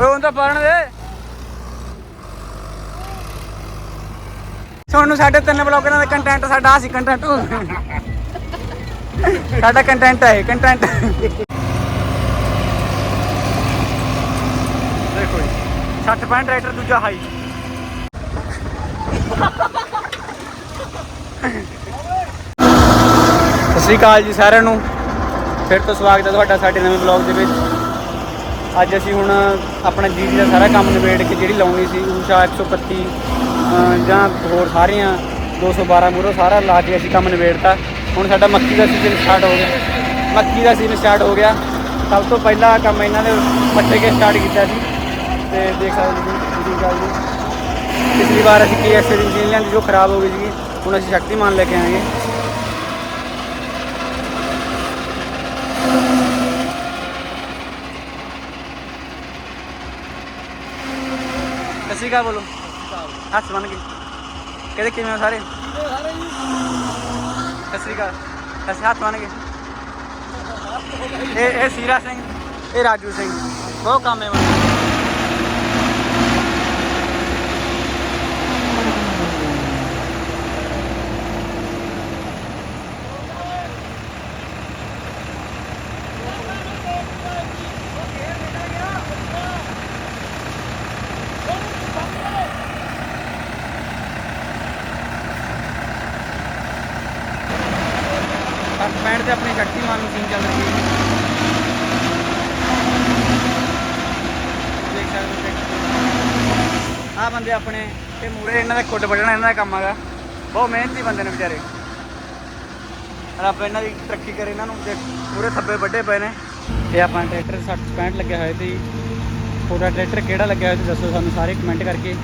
ਓਏ ਹੁਣ ਤਾਂ ਪੜਨ ਦੇ। ਤੁਹਾਨੂੰ ਸਾਡੇ ਤਿੰਨ ਬਲੌਗਰਾਂ ਦਾ ਕੰਟੈਂਟ ਸਾਡਾ ਆ ਸੀ ਕੰਟੈਂਟ ਸਾਡਾ ਕੰਟੈਂਟ ਹੈ ਕੰਟੈਂਟ ਦੇਖੋ 60 ਪੈਂਟ ਟਰੈਕਟਰ ਦੂਜਾ ਹਾਈ ਸਤਿ ਸ਼੍ਰੀ ਅਕਾਲ ਜੀ ਸਾਰਿਆਂ ਨੂੰ। ਫਿਰ ਤੋਂ ਸਵਾਗਤ ਹੈ ਤੁਹਾਡਾ ਸਾਡੇ ਨਵੇਂ ਬਲੌਗ ਦੇ ਵਿੱਚ। ਅੱਜ ਅਸੀਂ ਹੁਣ ਆਪਣਾ ਜੀਰੀ ਦਾ ਸਾਰਾ ਕੰਮ ਨਿਬੇੜ ਕੇ ਜਿਹੜੀ ਲਾਉਣੀ ਸੀ, ਊਸ਼ਾ 131 ਅਹ ਜਾਂ ਹੋਰ ਸਾਰੀਆਂ 212 ਮੂਰੋ ਸਾਰਾ ਲਾ ਕੇ ਅਸੀਂ ਕੰਮ ਨਿਬੇੜਤਾ। ਹੁਣ ਸਾਡਾ ਮੱਕੀ ਦਾ ਸੀਜ਼ਨ ਸਟਾਰਟ ਹੋ ਗਿਆ। ਮੱਕੀ ਦਾ ਸੀਜ਼ਨ ਸਟਾਰਟ ਹੋ ਗਿਆ। ਸਭ ਤੋਂ ਪਹਿਲਾਂ ਕੰਮ ਇਹਨਾਂ ਨੇ ਪੱਟੇ ਕੇ ਸਟਾਰਟ ਕੀਤਾ ਸੀ। ਤੇ ਦੇਖ ਸਕਦੇ ਤੁਸੀਂ ਜੀ ਗੱਲ ਜੀ ਪਿਛਲੀ ਵਾਰ ਅਸੀਂ ਕੇਐਸ ਦੀ ਮਸ਼ੀਨ ਲਿਆਂਦੀ ਜੋ ਖਰਾਬ ਹੋ ਗਈ ਸੀ ਹੁਣ ਅਸੀਂ ਸ਼ਕਤੀਮਾਨ ਲੈ ਕੇ ਆਏ ਹਾਂ। ਅਸੀਂ ਕਾ ਬੋਲੋ। ਹੱਥ ਬਣ ਕੇ ਕਹਿੰਦੇ ਕਿਵੇਂ ਹੋ ਸਾਰੇ? ਸਤਿ ਕਾ ਅਸੀਂ ਹੱਥ ਬਣ ਕੇ ਇਹ ਇਹ ਸੀਰਾ ਸਿੰਘ, ਇਹ ਰਾਜੂ ਸਿੰਘ। ਬਹੁਤ ਕੰਮ ਹੈ ਮਨ ਸੱਤ ਪੈਂਟ ਤੇ ਸ਼ਕਤੀਮਾਨ ਮਸ਼ੀਨ ਚੱਲ ਰਹੀ ਹੈ ਦੇਖ ਸਕਦੇ ਹੋ। ਆ ਬੰਦੇ ਆਪਣੇ ਤੇ ਮੂਰੇ ਇਹਨਾਂ ਦਾ ਖੁੱਡ ਵੱਢਣਾ ਇਹਨਾਂ ਦਾ ਕੰਮ ਹੈਗਾ। ਬਹੁਤ ਮਿਹਨਤੀ ਬੰਦੇ ਨੇ ਵਿਚਾਰੇ। ਰੱਬ ਇਹਨਾਂ ਦੀ ਤਰੱਕੀ ਕਰੇ ਇਹਨਾਂ ਨੂੰ ਤੇ ਪੂਰੇ ਥੱਬੇ ਵੱਡੇ ਪਏ ਨੇ। ਇਹ ਆਪਾਂ ਟਰੈਕਟਰ 60 65 ਲੱਗਿਆ ਹੋਇਆ ਤੇ ਤੁਹਾਡਾ ਟਰੈਕਟਰ ਕਿਹੜਾ ਲੱਗਿਆ ਹੋਇਆ ਤੇ ਦੱਸੋ ਸਾਨੂੰ ਸਾਰੇ ਕਮੈਂਟ ਕਰਕੇ।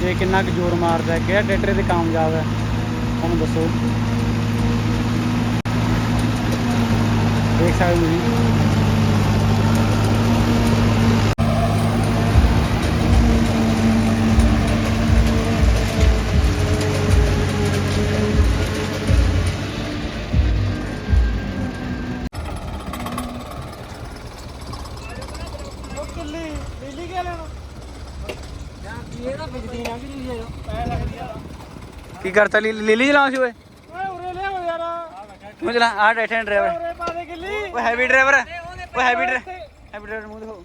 ਤੇ ਕਿੰਨਾ ਕੁ ਜ਼ੋਰ ਮਾਰਦਾ ਹੈ ਕਿਹੜਾ ਟਰੈਕਟਰ ਤੇ ਕਾਮਯਾਬ ਹੈ ਸਾਨੂੰ ਦੱਸੋ। ਦੇਖ ਸਕਦੇ ਹੋ ਜੀ ਕੀ ਕਰਤਾ ਲੀਲੀ ਚਲਾਉਂ ਸੀ ਓਏ ਤੂੰ ਚਲਾ ਆ ਬੈਠੇ ਡਰਾਈਵਰ ਓਏ ਹੈਵੀ ਡਰਾਈਵਰ ਓਏ ਹੈਵੀ ਡਰਾਈਵਰ ਹੈਵੀ ਡਰਾਈਵਰ ਮੂੰਹ ਦਿਖਾਓ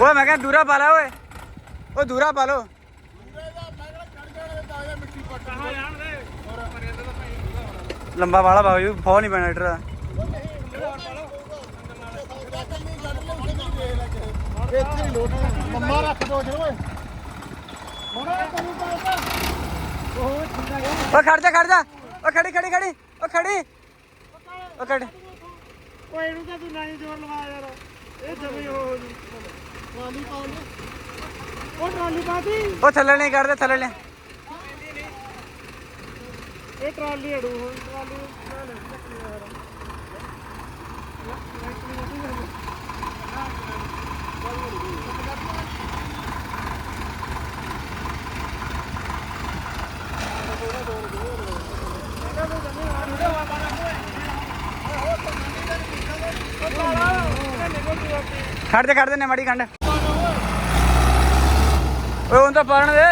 ਓਏ ਮੈਂ ਕਿਹਾ ਦੂਰਾ ਪਾ ਲਾ ਓਏ ਓ ਦੂਰਾ ਪਾ ਲੋ ਲੰਬਾ ਵਾਲਾ ਬਾਬੂ ਜੀ ਫੋ ਨਹੀਂ ਪੈਣਾ ਟਰਾ ਮੰਮਾ ਰੱਖ ਦੋ ਜੇ ਓਏ ਓ ਖੜ ਜਾ ਖੜ ਜਾ। ਓ ਖੜੀ ਖੜੀ ਖੜੀ। ਓ ਖੜੀ। ਓ ਖੜੀ। ਓਏ ਇਹਨੂੰ ਤਾਂ ਤੂੰ ਨਹੀਂ ਜ਼ੋਰ ਲਵਾ ਯਾਰ। ਇਹ ਜਮੀ ਹੋ ਜੀ ਟਰਾਲੀ ਪਾਉਣ ਉਹ ਟਰਾਲੀ ਪਾਤੀ ਓ ਥੱਲੇ ਨਹੀਂ ਕਰਦੇ ਥੱਲੇ ਨਹੀਂ। ਇਹ ਟਰਾਲੀ ਅੜੂ ਹੁਣ ਟਰਾਲੀ ਨਾ ਲੈ ਚੱਕਣੀ ਯਾਰ ਖੜ ਜਾ, ਖੜ ਦੇ ਨੇ ਮਾੜੀ ਖੰਡ। ਓਏ, ਹੁਣ ਤਾਂ ਪੜਨ ਦੇ।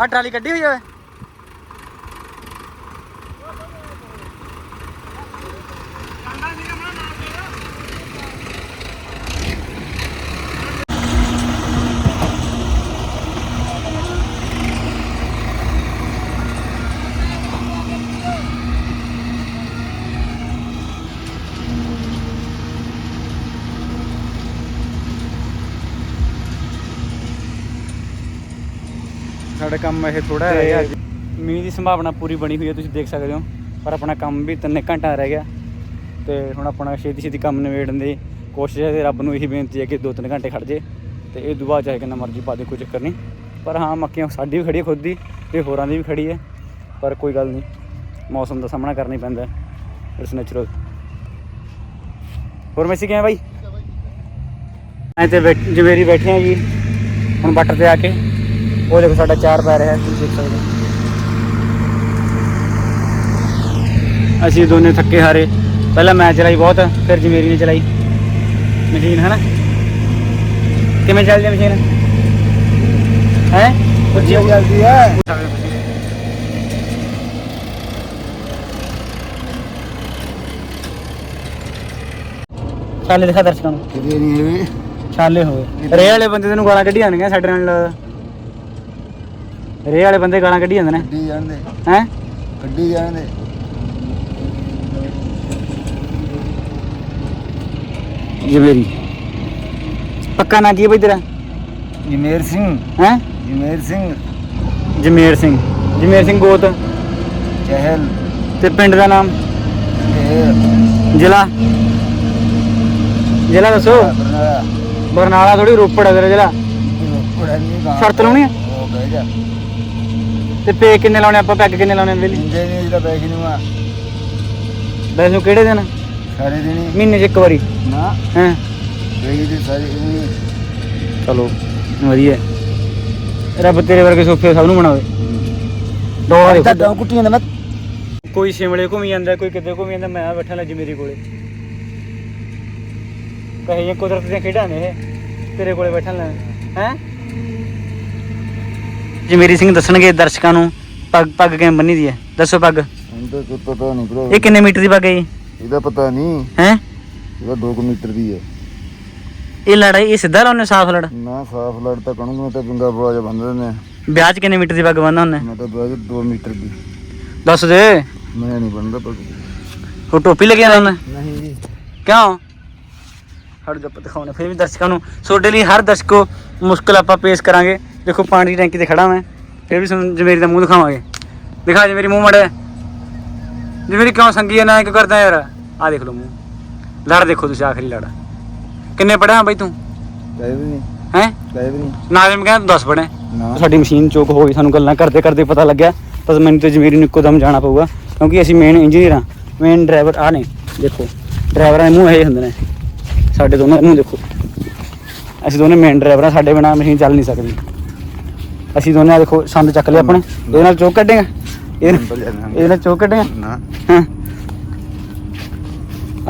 ਆ ਟਰਾਲੀ ਕੱਢੀ ਹੋਈ ਓਏ। ਸਾਡਾ ਕੰਮ ਇਹ ਥੋੜਾ ਰਹਿ ਗਿਆ। ਮੀਂਹ ਦੀ ਸੰਭਾਵਨਾ ਪੂਰੀ ਬਣੀ ਹੋਈ ਹੈ ਤੁਸੀਂ ਦੇਖ ਸਕਦੇ ਹੋ। ਪਰ ਆਪਣਾ ਕੰਮ ਵੀ ਤਿੰਨ ਘੰਟਾ ਰਹਿ ਗਿਆ। ਤੇ ਹੁਣ ਆਪਣਾ ਛੇਤੀ ਛੇਤੀ ਕੰਮ ਨਿਬੇੜਨ ਦੀ ਕੋਸ਼ਿਸ਼ ਹੈ ਤੇ ਰੱਬ ਨੂੰ ਇਹੀ ਬੇਨਤੀ ਹੈ ਕਿ ਦੋ ਤਿੰਨ ਘੰਟੇ ਖੜ ਜੇ ਤੇ ਇਹ ਦੁਆ ਚਾਹੇ ਕਿੰਨਾ ਮਰਜ਼ੀ ਪਾ ਦੇ ਕੋਈ ਚੱਕਰ ਨਹੀਂ। ਪਰ ਹਾਂ ਮੱਕੀਆਂ ਸਾਡੀ ਵੀ ਖੜੀ ਹੈ ਖੁਦ ਦੀ ਤੇ ਹੋਰਾਂ ਦੀ ਵੀ ਖੜੀ ਹੈ। ਪਰ ਕੋਈ ਗੱਲ ਨਹੀਂ ਮੌਸਮ ਦਾ ਸਾਹਮਣਾ ਕਰਨਾ ਹੀ ਪੈਂਦਾ ਇਟਸ ਨੈਚੁਰਲ ਹੋਰ ਮੈਸੀ ਕਿਵੇਂ ਬਾਈ? ਐ ਤੇ ਬੈਠ- ਜਵੇਰੀ ਬੈਠੇ ਆ ਜੀ ਹੁਣ ਬੱਟ ਤੇ ਆ ਕੇ। ਉਹ ਦੇਖੋ ਸਾਡਾ ਚਾਰ ਪੈ ਰਿਹਾ ਤੁਸੀਂ ਦੇਖ ਸਕਦੇ ਹੋ। ਅਸੀਂ ਦੋਨੇ ਥੱਕੇ ਹਾਰੇ। ਪਹਿਲਾਂ ਮੈਂ ਚਲਾਈ ਬਹੁਤ ਫਿਰ ਜਮੇਰੀ ਨੇ ਚਲਾਈ। ਮਸ਼ੀਨ ਹੈ ਨਾ ਕਿਵੇਂ ਚੱਲਦੀ ਹੈ ਮਸ਼ੀਨ? ਹੈ? ਉੱਚੀ ਜਲਦੀ ਹੈ ਛਾਲੇ ਦਿਖਾ ਦਰਸ਼ਕਾਂ ਨੂੰ। ਕਿਤੇ ਨਹੀਂ ਐਵੇਂ ਛਾਲੇ ਹੋਏ ਰੇ ਵਾਲੇ ਬੰਦੇ ਤੈਨੂੰ ਗਾਲਾਂ ਕੱਢੀ ਜਾਂਦੀਆਂ ਸਾਡੇ ਨਾਲ। ਰੇ ਵਾਲੇ ਬੰਦੇ ਗਾਲਾਂ ਕੱਢੀ ਜਾਂਦੇ ਨੇ। ਕੱਢੀ ਜਾਂਦੇ। ਹੈ? ਕੱਢੀ ਜਾਂਦੇ। ਜਵੇਰੀ। ਪੱਕਾ ਨਾਂ ਕੀ ਹੈ ਬਈ ਤੇਰਾ? ਜਮੇਰ ਸਿੰਘ। ਹੈ? ਜਮੇਰ ਸਿੰਘ। ਜਮੇਰ ਸਿੰਘ। ਜਮੇਰ ਸਿੰਘ ਗੋਤ। ਚਹਿਲ। ਤੇ ਪਿੰਡ ਦਾ ਨਾਮ? ਜ਼ਿਲ੍ਹਾ? ਜ਼ਿਲ੍ਹਾ ਦੱਸੋ। ਬਰਨਾਲਾ। ਥੋੜੀ ਰੋਪੜ ਹੈ ਤੇਰਾ ਜ਼ਿਲ੍ਹਾ। ਨਹੀਂ ਸ਼ਰਤ ਲਾਉਣੀ ਆ? ਉਹ ਬਹਿ ਜਾ। ਤੇ ਪੇ ਕਿੰਨੇ ਲਾਉਣੇ ਆਪਾਂ ਪੈਗ ਕਿੰਨੇ ਲਾਉਣੇ ਵੇਲੀ ਇੰਦੇ ਨਹੀਂ ਜਿਹੜਾ ਬੈਗ ਨੂੰ ਆ। ਵੈਸੇ ਉਹ ਕਿਹੜੇ ਦਿਨ ਸਾਰੇ ਦਿਨੀ ਮਹੀਨੇ 'ਚ ਇੱਕ ਵਾਰੀ। ਨਾ। ਹੈ? ਬੈਗ ਦੀ ਸਾਰੇ ਦਿਨੀ ਚਲੋ ਵਧੀਆ। ਰੱਬ ਤੇਰੇ ਵਰਗੇ ਸੋਫੇ ਸਭ ਨੂੰ ਬਣਾਵੇ ਡੋਲਾ ਤਾਂ ਦੇਖੋ ਦੋ ਕੁੱਟੀਆਂ ਦਾ ਮੈਂ। ਕੋਈ ਸ਼ਿਮਲੇ ਘੁੰਮੀ ਜਾਂਦਾ ਕੋਈ ਕਿਤੇ ਘੁੰਮੀ ਜਾਂਦਾ ਮੈਂ ਬੈਠਾ ਲੱਜ ਮੇਰੇ ਕੋਲੇ। ਕਹੇ ਇਹ ਕੁਦਰਤ ਦੀਆਂ ਖੇਡਾਂ ਨੇ ਇਹ ਤੇਰੇ ਕੋਲੇ ਬੈਠਾ ਲੈ। ਹੈ? ਜਮੇਰੀ ਸਿੰਘ ਦੱਸਣਗੇ ਦਰਸ਼ਕਾਂ ਨੂੰ ਪੱਗ ਪੱਗ ਕਿਵੇਂ ਬੰਨੀ ਦੀ ਹੈ? ਦੱਸੋ ਪੱਗ। ਹੁਣ ਤਾਂ ਪਤਾ ਨਹੀਂ ਇਹ ਕਿੰਨੇ ਮੀਟਰ ਦੀ ਪੱਗ ਹੈ ਜੀ? ਇਹਦਾ ਪਤਾ ਨਹੀਂ। ਹੈ? ਇਹਦਾ 2 ਮੀਟਰ ਦੀ ਹੈ। ਇਹ ਲੜਾਈ ਇਹ ਸਿੱਧਾ ਲਾਉਨੇ ਸਾਫ਼ ਲੜ? ਨਾ ਸਾਫ਼ ਲੜ ਤਾਂ ਕਣੂ ਮੈਂ ਤਾਂ ਪਿੰਗਾ ਬੋਲਾ ਜਿਹਾ ਬੰਦ ਦਿੰਦੇ ਆ ਵਿਆਹ 'ਚ ਕਿੰਨੇ ਮੀਟਰ ਦੀ ਪੱਗ ਬੰਨਦਾ ਹੁੰਨੇ ਮੈਂ ਤਾਂ ਬਾਅਦ 2 ਮੀਟਰ ਦੀ। ਦੱਸ ਦੇ। ਮੈਂ ਨਹੀਂ ਬੰਦਾ ਪੱਗ। ਉਹ ਟੋਪੀ ਲੱਗਿਆ ਹੁੰਦਾ ਨਹੀਂ ਜੀ। ਕਿਉਂ? ਹੜ ਜੱਪ ਦਿਖਾਉਣੇ ਫਿਰ ਵੀ ਦਰਸ਼ਕਾਂ ਨੂੰ। ਤੁਹਾਡੇ ਲਈ ਹਰ ਦਰਸ਼ਕ ਮੁਸ਼ਕਲ ਆਪਾਂ ਪੇਸ਼ ਕਰਾਂਗੇ। ਦੇਖੋ ਪਾਣੀ ਦੀ ਟੈਂਕੀ ਤੇ ਖੜਾ ਮੈਂ ਫਿਰ ਵੀ ਤੁਹਾਨੂੰ ਜਮੇਰੀ ਦਾ ਮੂੰਹ ਦਿਖਾਵਾਂਗੇ। ਦਿਖਾ ਜਮੇਰੀ ਮੂੰਹ ਮੜਾ ਜਮੇਰੀ ਕਿਉਂ ਸੰਗੀ ਹੈ ਨਾ ਕਿਉਂ ਕਰਦਾ ਯਾਰ? ਆ ਦੇਖ ਲਓ ਮੂੰਹ। ਲੜ ਦੇਖੋ ਤੁਸੀਂ ਆਖਰੀ ਲੜ। ਕਿੰਨੇ ਪੜਿਆ ਬਈ ਤੂੰ? ਕਹੇ ਵੀ ਨਹੀਂ। ਹੈ? ਕਹੇ ਵੀ ਨਹੀਂ। ਨਾਜ਼ਮ ਕਹਿੰਦਾ ਤੂੰ 10 ਪੜਿਆ ਨਾ। ਸਾਡੀ ਮਸ਼ੀਨ ਚੋਕ ਹੋ ਗਈ ਸਾਨੂੰ ਗੱਲਾਂ ਕਰਦੇ ਕਰਦੇ ਪਤਾ ਲੱਗਿਆ। ਤਾਂ ਮੈਨੂੰ ਤੇ ਜਮੇਰੀ ਨੂੰ ਇੱਕੋ ਦਮ ਜਾਣਾ ਪਊਗਾ ਕਿਉਂਕਿ ਅਸੀਂ ਮੇਨ ਇੰਜੀਨੀਅਰ ਹਾਂ। ਮੇਨ ਡਰਾਈਵਰ ਆ ਨੇ ਦੇਖੋ। ਡਰਾਈਵਰਾਂ ਦੇ ਮੂੰਹ ਇਹ ਹੁੰਦੇ ਨੇ। ਸਾਡੇ ਦੋਨਾਂ ਦੇ ਮੂੰਹ ਦੇਖੋ। ਅਸੀਂ ਦੋਨੇ ਮੇਨ ਡਰਾਈਵਰ ਹਾਂ ਸਾਡੇ ਬਿਨਾ ਮਸ਼ੀਨ ਚੱਲ ਨਹੀਂ ਸਕਦੀ। ਅਸੀਂ ਦੋਨੇ ਆ ਦੇਖੋ ਸੰਦ ਚੱਕ ਲਿਆ ਆਪਣੇ। ਇਹਦੇ ਨਾਲ ਚੋਕ ਕੱਢੇਗਾ। ਇਹਦੇ ਨਾਲ- ਇਹਦੇ ਨਾਲ ਚੋਕ ਕੱਢੇਗਾ। ਨਾ। ਹਾਂ।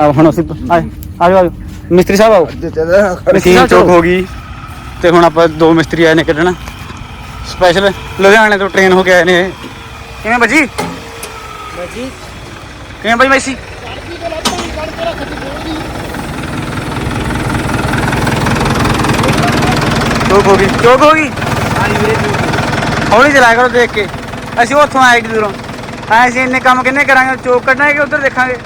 ਆ ਹੁਣ ਅਸੀਂ ਆ ਆਜੋ ਆਜੋ। ਮਿਸਤਰੀ ਸਾਹਿਬ ਆਓ। ਅੱਜ ਚੱਲ ਮਸ਼ੀਨ ਚੋਕ ਹੋ ਗਈ? ਤੇ ਹੁਣ ਆਪਾਂ ਦੋ ਮਿਸਤਰੀ ਆਏ ਨੇ ਕੱਢਣ। ਸਪੈਸ਼ਲ ਲੁਧਿਆਣੇ ਤੋਂ ਟ੍ਰੇਨ ਹੋ ਕੇ ਆਏ ਨੇ ਇਹ। ਕਿਵੇਂ ਬਾਜੀ? ਬਾਜੀ। ਕਿਵੇਂ ਬਾਈ ਮੈਸੀ ਚੋਕ ਹੋ ਗਈ। ਚੋਕ ਹੋ ਗਈ? ਹੌਲੀ ਚਲਾਇਆ ਕਰੋ ਦੇਖ ਕੇ ਅਸੀਂ ਉੱਥੋਂ ਆਏ ਏਡੀ ਦੂਰੋਂ ਐ ਅਸੀਂ ਇੰਨੇ ਕੰਮ ਕਿੰਨੇ ਕਰਾਂਗੇ ਚੋਕ ਕੱਢਣਾ ਹੈ ਕਿ ਉਧਰ ਦੇਖਾਂਗੇ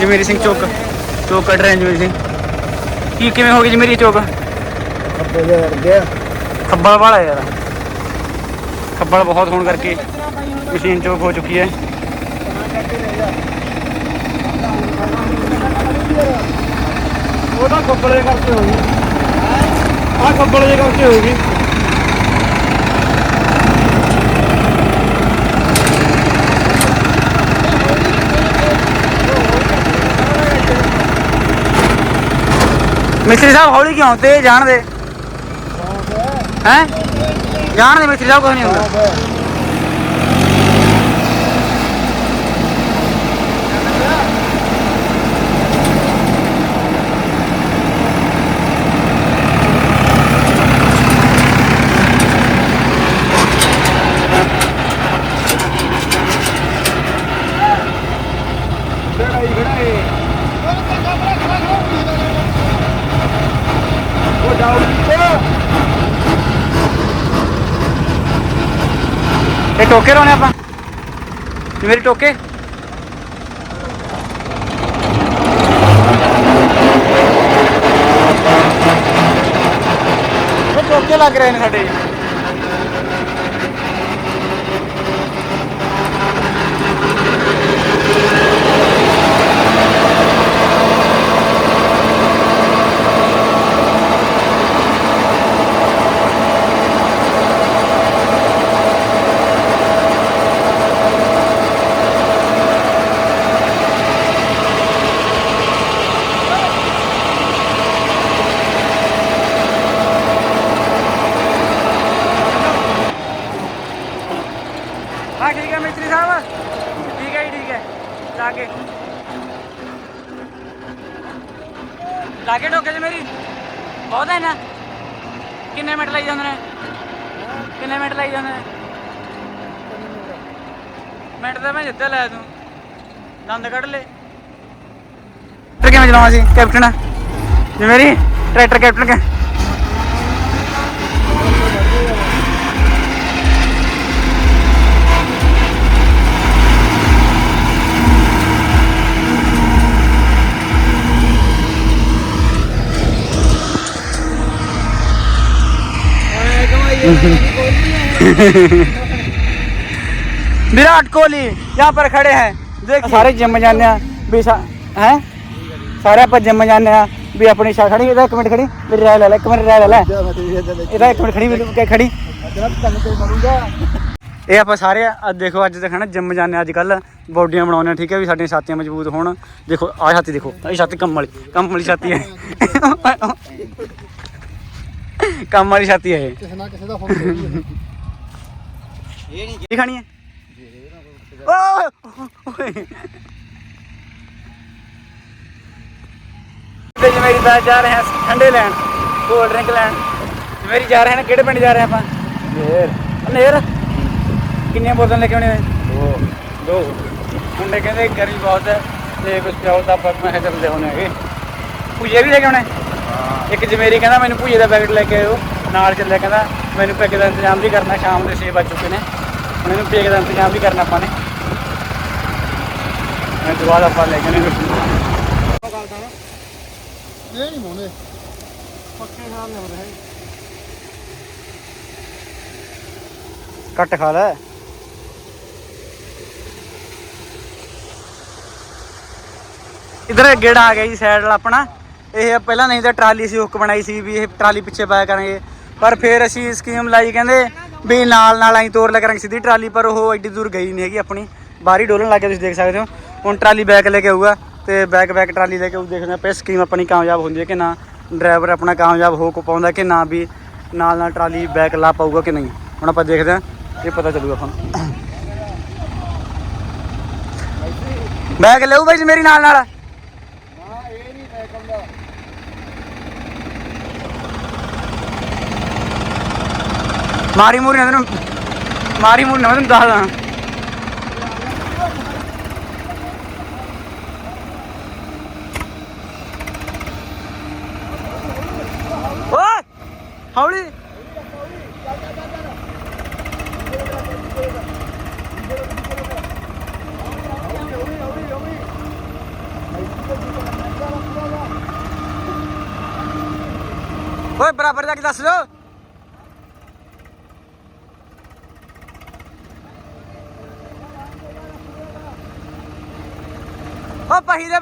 ਜਮੇਰੀ ਸਿੰਘ ਚੌਕ ਚੌਕ ਕੱਢ ਰਹੇ ਹਾਂ ਜਮੇਰੀ ਸਿੰਘ ਕੀ ਕਿਵੇਂ ਹੋ ਗਈ ਜਮੇਰੀ ਚੌਕ ਅੱਬੇ ਦੇ ਵਰ ਗਿਆ ਖੱਬਲ ਵਾਲਾ ਯਾਰ ਖੱਬਲ ਬਹੁਤ ਹੋਣ ਕਰਕੇ ਮਸ਼ੀਨ ਚੌਕ ਹੋ ਚੁੱਕੀ ਹੈ ਉਹ ਤਾਂ ਕੱਪੜੇ ਕਰਕੇ ਹੋ ਗਈ ਆ ਕੱਪੜੇ ਕਰਕੇ ਹੋ ਗਈ ਮਿਸਤਰੀ ਸਾਹਿਬ, ਹੌਲੀ ਕਿਉਂ? ਤੇ ਜਾਣ ਦੇ। ਹੈ? ਜਾਣ ਦੇ, ਮਿਸਤਰੀ ਸਾਹਿਬ ਕੁਝ ਨਹੀਂ ਹੁੰਦਾ ਇਹ ਟੋਕੇ ਲਾਉਣੇ ਆਪਾਂ? ਮੇਰੀ ਟੋਕੇ? ਟੋਕੇ ਲੱਗ ਰਹੇ ਨੇ ਸਾਡੇ। ਬਹੁਤ ਕਿੰਨੇ ਮਿੰਟ ਲਈ ਜਾਂਦੇ ਨੇ? ਕਿੰਨੇ ਮਿੰਟ ਲਈ ਜਾਂਦੇ ਨੇ? ਮਿੰਟ ਤਾਂ ਮੈਂ ਜਿੱਤੇ ਲੈ ਤੂੰ। ਦੰਦ ਕੱਢ ਲੈ। ਟਰੈਕਟਰ ਕਿਵੇਂ ਚਲਾਉਣਾ ਸੀ? ਕੈਪਟਨ ਜੀ ਮੇਰੀ ਟਰੈਕਟਰ ਕੈਪਟਨ ਕਿ? विराट कोहली यहाँ पर खड़े हैं देख सारे जिम जाने हैं भी हैं सारे आप जिम जाने हैं भी अपनी शा खड़ी ਇਹਦਾ ਇੱਕ ਮਿੰਟ ਖੜੀ ਮੇਰੀ ਰਾਇ ਲੈ ਲੈ ਇੱਕ ਮਿੰਟ ਰਾਇ ਲੈ ਲੈ ਇਹਦਾ ਇੱਕ ਮਿੰਟ ਖੜੀ ਮੈਨੂੰ ਕਿ ਖੜੀ ਇਹ ਆਪਾਂ ਸਾਰੇ ਅੱਜ ਦੇਖੋ ਅੱਜ ਦੇਖਣਾ ਜਿਮ ਜਾਂਦੇ ਅੱਜ ਕੱਲ ਬੋਡੀਆਂ ਬਣਾਉਂਦੇ ਆ ਠੀਕ ਹੈ ਵੀ ਸਾਡੀਆਂ ਛਾਤੀਆਂ ਮਜ਼ਬੂਤ ਹੋਣ ਦੇਖੋ ਆਹ ਛਾਤੀ ਦੇਖੋ ਇਹ ਛਾਤੀ ਕੰਮ ਵਾਲੀ ਕੰਮ ਵਾਲੀ ਛਾਤੀ ਹੈ ਕੰਮ ਵਾਲੀ ਛਾਤੀ ਹੈ ਇਹ। ਕਿਸੇ ਨਾ ਕਿਸੇ ਦਾ ਫੋਨ ਕਰੀ ਕੀ ਖਾਣੀ ਹੈ? ਓਏ ਤੇ ਜਮੇਰੀ ਦਾ ਜਾ ਰਹੇ ਹਾਂ ਠੰਡੇ ਲੈਣ ਕੋਲਡ ਡਰਿੰਕ ਲੈਣ। ਜਮੇਰੀ ਜਾ ਰਹੇ ਹਾਂ ਕਿਹੜੇ ਪਿੰਡ ਜਾ ਰਹੇ ਆਪਾਂ? ਨੇਰ। ਨੇਰ? ਕਿੰਨੀਆਂ ਬੋਤਲਾਂ ਲੈ ਕੇ ਆਉਣੇ ਦੋ। ਦੋ। ਮੁੰਡੇ ਕਹਿੰਦੇ ਗਰਮੀ ਬਹੁਤ ਹੈ ਤੇ ਕੁਝ ਪਿਆਉ ਤਾਂ ਆਪਾਂ ਮੈਂ ਕਿਹਾ ਚੱਲ ਲਿਆਉਣੇ ਹੈਗੇ। ਭੁਜੇ ਵੀ ਲੈ ਕੇ ਆਉਣੇ? ਇੱਕ ਜਮੇਰੀ ਕਹਿੰਦਾ ਮੈਨੂੰ ਭੁਜੇ ਦਾ ਪੈਕਟ ਲੈ ਕੇ ਆਇਓ। ਨਾਲ ਚੱਲਿਆ ਕਹਿੰਦਾ ਮੈਨੂੰ ਪੈਕ ਦਾ ਇੰਤਜ਼ਾਮ ਵੀ ਕਰਨਾ ਸ਼ਾਮ ਦੇ 6 ਵੱਜ ਚੁੱਕੇ ਨੇ। ਹੁਣ ਇਹਨੂੰ ਪੈਕ ਦਾ ਇੰਤਜ਼ਾਮ ਵੀ ਕਰਨਾ ਆਪਾਂ ਨੇ। ਮੈਂ ਦੁਬਾਰਾ ਆਪਾਂ ਲੈ ਕੇ ਨੇ ਇਹ ਨਹੀਂ ਮੋਨੇ ਪੱਕੇ ਨਾਲ ਨੇ ਰਹੇ ਕੱਟ ਖਾ ਲੈ। ਇਧਰ ਗੇੜਾ ਆ ਗਿਆ ਜੀ ਸਾਈਡ ਵਾਲਾ ਆਪਣਾ। ਇਹ ਪਹਿਲਾਂ ਨਹੀਂ ਤਾਂ ਟਰਾਲੀ ਸੀ, ਹੁੱਕ ਬਣਾਈ ਸੀ ਵੀ ਇਹ ਟਰਾਲੀ ਪਿੱਛੇ ਪਾਇਆ ਕਰਾਂਗੇ ਪਰ ਫਿਰ ਅਸੀਂ ਸਕੀਮ ਲਾਈ, ਕਹਿੰਦੇ ਵੀ ਨਾਲ ਨਾਲ ਆਈ ਤੋਰ ਲੈ ਕਰਾਂਗੇ, ਸਿੱਧੀ ਟਰਾਲੀ, ਪਰ ਉਹ ਐਡੀ ਦੂਰ ਗਈ ਨਹੀਂ ਹੈਗੀ ਆਪਣੀ। ਬਾਹਰੀ ਡੋਲਣ ਲੱਗ ਗਿਆ ਤੁਸੀਂ ਦੇਖ ਸਕਦੇ ਹੋ। ਹੁਣ ਟਰਾਲੀ ਬੈਕ ਲੈ ਕੇ ਆਊਗਾ ਤੇ ਬੈਕ ਬੈਕ ਟਰਾਲੀ ਲੈ ਕੇ ਆਊ, ਦੇਖਦੇ ਹਾਂ ਪੇ ਸਕੀਮ ਆਪਣੀ ਕਾਮਯਾਬ ਹੁੰਦੀ ਹੈ ਕਿ ਨਾ ਡਰਾਈਵਰ ਆਪਣਾ ਕਾਮਯਾਬ ਹੋ ਕੋ ਪਾਉਂਦਾ ਕਿ ਨਾ ਵੀ ਨਾਲ ਨਾਲ ਟਰਾਲੀ ਬੈਕ ਲਾ ਪਾਊਗਾ ਕਿ ਨਹੀਂ। ਹੁਣ ਆਪਾਂ ਦੇਖਦੇ ਹਾਂ, ਇਹ ਪਤਾ ਚੱਲੂਗਾ ਆਪਾਂ ਬੈਕ ਬੈਗ ਬਾਈ ਜੀ ਮੇਰੀ ਨਾਲ ਨਾਲ ਹਾਂ ਇਹ ਨਹੀਂ ਮੈਂ ਕਹਿੰਦਾ ਮਾਰੀ ਮੂਰੀ ਨਾ ਤੈਨੂੰ, ਮਾਰੀ ਮੂਰੀ ਨਾ ਤੈਨੂੰ ਦੱਸਦਾ ਓਏ, ਹੌਲੀ। ਓਏ, ਬਰਾਬਰ ਜਾ ਕੇ ਦੱਸ ਦਿਓ।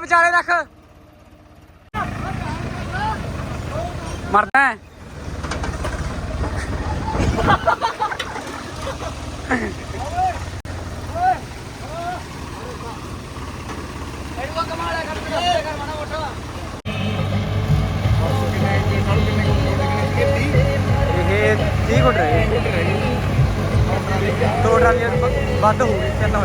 ਵਿਚਾਲੇ ਰੱਖ। ਮਰਦਾ ਹੈ। ਇਹ 30 ਗੁੱਟ ਰਹੇ। ਦੋ ਟਰਾਲੀਆਂ ਵੱਧ ਹੋ ਗਈ ਤਿੰਨ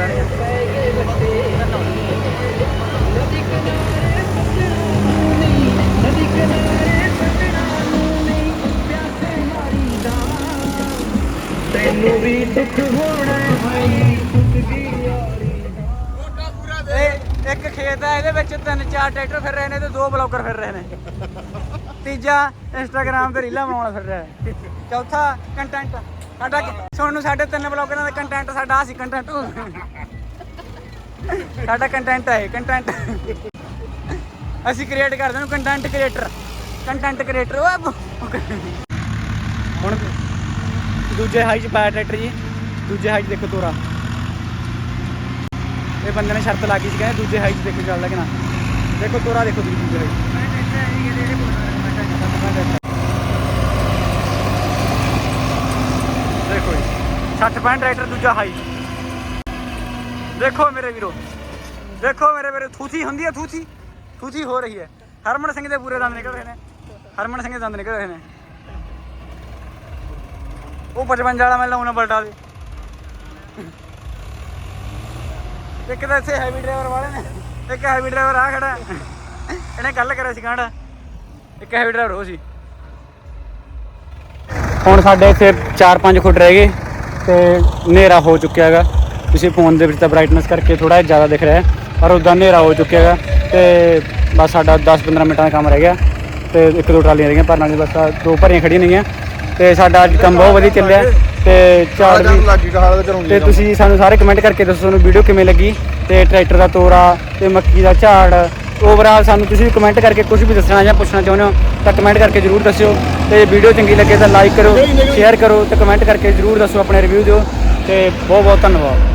ਹੋ ਜਾਣੀਆਂ ਇਹ ਇੱਕ ਖੇਤ ਹੈ ਇਹਦੇ ਵਿੱਚ ਤਿੰਨ ਚਾਰ ਟਰੈਕਟਰ ਫਿਰ ਰਹੇ ਨੇ ਤੇ ਦੋ ਬਲੌਗਰ ਫਿਰ ਰਹੇ ਨੇ। ਤੀਜਾ ਇੰਸਟਾਗ੍ਰam ਤੇ ਰੀਲਾਂ ਬਣਾਉਣਾ ਫਿਰ ਰਿਹਾ ਹੈ। ਚੌਥਾ ਕੰਟੈਂਟ ਸਾਡਾ ਸੁਣਨ ਨੂੰ ਸਾਡੇ ਤਿੰਨ ਬਲੌਗਰਾਂ ਦਾ ਕੰਟੈਂਟ ਸਾਡਾ ਆ ਸੀ ਕੰਟੈਂਟ ਸਾਡਾ ਕੰਟੈਂਟ ਹੈ ਕੰਟੈਂਟ ਅਸੀਂ ਕ੍ਰੀਏਟ ਕਰਦੇ ਹਾਂ ਕੰਟੈਂਟ ਕ੍ਰੀਏਟਰ ਕੰਟੈਂਟ ਕ੍ਰੀਏਟਰ ਹੁਣ ਦੂਜੇ ਹਾਈ ਚ ਪਾਇਆ ਟਰੈਕਟਰ ਜੀ, ਦੂਜੇ ਹਾਈ 'ਚ ਦੇਖੋ ਤੋਰਾ। ਇਹ ਬੰਦੇ ਨੇ ਸ਼ਰਤ ਲਾ ਗਈ ਸੀ, ਕਹਿੰਦੇ ਦੂਜੇ ਹਾਈ 'ਚ ਦੇਖੋ ਚੱਲਦਾ ਕਿ ਨਾ। ਦੇਖੋ ਤੋਰਾ, ਦੇਖੋ ਤੁਸੀਂ ਦੂਜੇ ਹਾਈ ਦੇਖੋ 60 ਪੈਂਟ ਟਰੈਕਟਰ ਦੂਜਾ ਹਾਈ ਦੇਖੋ ਮੇਰੇ ਵੀਰੋ, ਦੇਖੋ ਮੇਰੇ ਵੀਰੋ, ਥੂਥੀ ਹੁੰਦੀ ਹੈ, ਥੂਥੀ। ਥੂਥੀ ਹੋ ਰਹੀ ਹੈ। ਹਰਮਨ ਸਿੰਘ ਦੇ ਪੂਰੇ ਦੰਦ ਨਿਕਲ ਰਹੇ ਨੇ। ਹਰਮਨ ਸਿੰਘ ਦੇ ਦੰਦ ਨਿਕਲ ਰਹੇ ਨੇ। ਉਹ 55 ਵਾਲਾ ਮੈਂ ਲਾਉਣਾ ਬਲਟਾ ਦੇ। ਇੱਕ ਤਾਂ ਇੱਥੇ ਹੈਵੀ ਡਰਾਈਵਰ ਵਾਲੇ ਨੇ। ਇੱਕ ਹੈਵੀ ਡਰਾਈਵਰ ਆ ਖੜਾ। ਇਹਨੇ ਗੱਲ ਕਰਿਆ ਸੀ ਕਾਂਡਾ। ਇੱਕ ਹੈਵੀ ਡਰਾਈਵਰ ਉਹ ਸੀ। ਹੁਣ ਸਾਡੇ ਇੱਥੇ 4-5 ਫੁੱਟ ਰਹਿ ਗਏ ਤੇ ਹਨੇਰਾ ਹੋ ਚੁੱਕਿਆ ਹੈਗਾ। ਤੁਸੀਂ ਫੋਨ ਦੇ ਵਿੱਚ ਤਾਂ ਬ੍ਰਾਈਟਨੈਸ ਕਰਕੇ ਥੋੜਾ ਜ਼ਿਆਦਾ ਦਿਖ ਰਿਹਾ ਹੈ, ਪਰ ਉਦਾਂ ਹਨੇਰਾ ਹੋ ਚੁੱਕਿਆ ਹੈਗਾ। ਤੇ ਬਸ ਸਾਡਾ 10-15 ਮਿੰਟਾਂ ਦਾ ਕੰਮ ਰਹਿ ਗਿਆ ਤੇ ਇੱਕ ਦੋ ਟਰਾਲੀਆਂ ਰਹਿ ਗਈਆਂ ਭਰਨ ਵਾਲੀਆਂ ਬਸ ਆਹ ਦੋ ਭਰੀਆਂ ਖੜੀਆਂ ਨੇਗੀਆਂ ਤੇ ਸਾਡਾ ਅੱਜ ਕੰਮ ਬਹੁਤ ਵਧੀਆ ਚੱਲਿਆ ਤੇ ਝਾੜ ਵੀ ਲੱਗੀ ਕਹਾਲ ਦੇ ਤੇ ਤੁਸੀਂ ਸਾਨੂੰ ਸਾਰੇ ਕਮੈਂਟ ਕਰਕੇ ਦੱਸੋ ਤੁਹਾਨੂੰ ਵੀਡੀਓ ਕਿਵੇਂ ਲੱਗੀ ਤੇ ਟਰੈਕਟਰ ਦਾ ਤੋਰਾ ਤੇ ਮੱਕੀ ਦਾ ਝਾੜ ਓਵਰਆਲ ਸਾਨੂੰ ਤੁਸੀਂ ਕਮੈਂਟ ਕਰਕੇ ਕੁਝ ਵੀ ਦੱਸਣਾ ਜਾਂ ਪੁੱਛਣਾ ਚਾਹੁੰਦੇ ਹੋ ਤਾਂ ਕਮੈਂਟ ਕਰਕੇ ਜਰੂਰ ਦੱਸਿਓ ਤੇ ਵੀਡੀਓ ਚੰਗੀ ਲੱਗੇ ਤਾਂ ਲਾਈਕ ਕਰੋ ਸ਼ੇਅਰ ਕਰੋ ਤੇ ਕਮੈਂਟ ਕਰਕੇ ਜਰੂਰ ਦੱਸੋ ਆਪਣੇ ਰਿਵਿਊ ਦਿਓ ਤੇ ਬਹੁਤ ਬਹੁਤ ਧੰਨਵਾਦ।